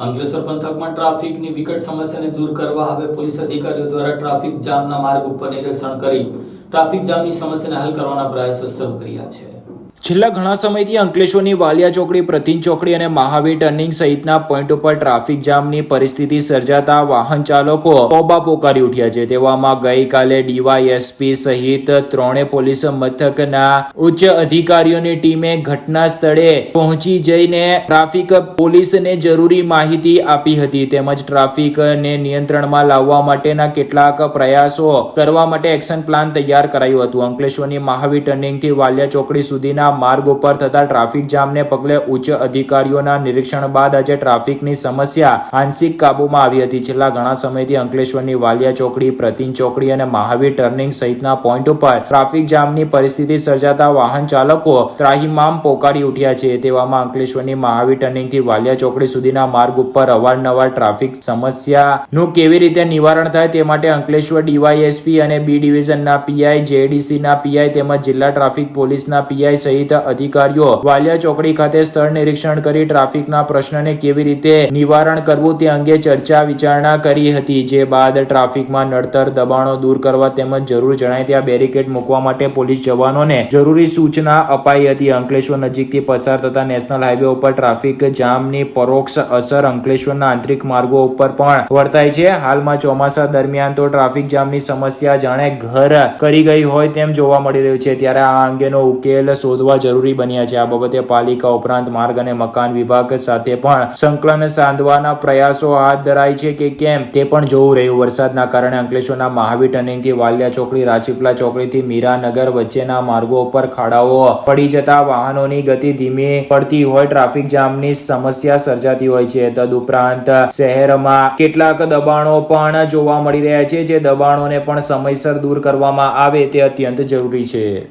અંકલેશ્વર પંથકમાં ટ્રાફિકની વિકટ સમસ્યાને દૂર કરવા હવે પોલીસ અધિકારીઓ દ્વારા ટ્રાફિક જામના માર્ગ ઉપર નિરીક્ષણ કરી ટ્રાફિક જામની સમસ્યાને હલ કરવાના પ્રયાસો શરૂ કર્યા છે. છેલ્લા ઘણા સમયથી અંકલેશ્વરની વાલિયા ચોકડી, પ્રતિન ચોકડી અને મહાવીર ટર્નિંગ સહિતના પોઈન્ટ ઉપર ટ્રાફિક જામની પરિસ્થિતિ સર્જાતા વાહન ચાલકો તોબા પોકારી ઉઠ્યા છે. તેવામાં ગઈકાલે ડીવાયએસપી સહિત ત્રણે પોલીસ મથકના ઉચ્ચ અધિકારીઓની ટીમે ઘટના સ્થળે પહોંચી જઈને ટ્રાફિક પોલીસને જરૂરી માહિતી આપી હતી તેમજ ટ્રાફિકને નિયંત્રણમાં લાવવા માટેના કેટલાક પ્રયાસો કરવા માટે એક્શન પ્લાન તૈયાર કરાયું હતું. અંકલેશ્વરની મહાવીર ટર્નિંગથી વાલિયા ચોકડી સુધીના માર્ગ ઉપર થતા ટ્રાફિક જામને પગલે ઉચ્ચ અધિકારીઓના નિરીક્ષણ બાદ આજે ટ્રાફિકની સમસ્યા આંશિક કાબૂમાં આવી હતી. છેલ્લા ઘણા સમયથી અંકલેશ્વરની વાલિયા ચોકડી, પ્રતિન ચોકડી અને મહાવીર ટર્નિંગ સહિતના પોઈન્ટ ઉપર ટ્રાફિક જામની પરિસ્થિતિ સર્જાતા વાહન ચાલકો ત્રાહિમામ પોકારી ઉઠ્યા છે. તેવામાં અંકલેશ્વરની મહાવીર ટર્નિંગથી વાલિયા ચોકડી સુધીના માર્ગ ઉપર અવારનવાર ટ્રાફિક સમસ્યાનું કેવી રીતે નિવારણ થાય તે માટે અંકલેશ્વર ડીવાયએસપી અને બી ડિવિઝનના પીઆઈ જેડીસીના પીઆઈ તેમજ જિલ્લા ટ્રાફિક પોલીસના પીઆઈ સહિત અધિકારીઓ વાલિયા ચોકડી ખાતે સ્થળ નિરીક્ષણ કરી ટ્રાફિકના પ્રશ્નને કેવી રીતે નિવારણ કરવું તે અંગે ચર્ચા વિચારણા કરી હતી. જે બાદ ટ્રાફિકમાં નડતર દબાણો દૂર કરવા તેમજ જરૂર જણાય ત્યાં બેરિકેડ મૂકવા માટે પોલીસ જવાનોને જરૂરી સૂચના અપાઈ હતી. અંકલેશ્વર નજીકથી પસાર થતા નેશનલ હાઈવે ઉપર ટ્રાફિક જામની પરોક્ષ અસર અંકલેશ્વરના આંતરિક માર્ગો ઉપર પણ વર્તાય છે. હાલમાં ચોમાસા દરમિયાન તો ટ્રાફિક જામની સમસ્યા જાણે ઘર કરી ગઈ હોય તેમ જોવા મળી રહ્યું છે. ત્યારે આ અંગેનો ઉકેલ શોધવા જરૂરી બન્યા છે. આ બાબતે પાલિકા ઉપરાંત માર્ગ અને મકાન વિભાગ સાથે પણ સંકલન સાધવાના પ્રયાસો હાથ ધરાય છે કે કેમ તે પણ જોવું રહ્યું. વરસાદના કારણે અંકલેશ્વરના મહાવીર ટર્નિંગથી વાલિયા ચોકડી રાજપીપલા ચોકડીથી મીરાનગર વચ્ચેના માર્ગો ઉપર ખાડાઓ પડી જતા વાહનોની ગતિ ધીમી પડતી હોય, ટ્રાફિક જામની સમસ્યા સર્જાતી હોય છે. તદુપરાંત શહેરમાં કેટલાક દબાણો પણ જોવા મળી રહ્યા છે. જે દબાણોને પણ સમયસર દૂર કરવામાં આવે તે અત્યંત જરૂરી છે.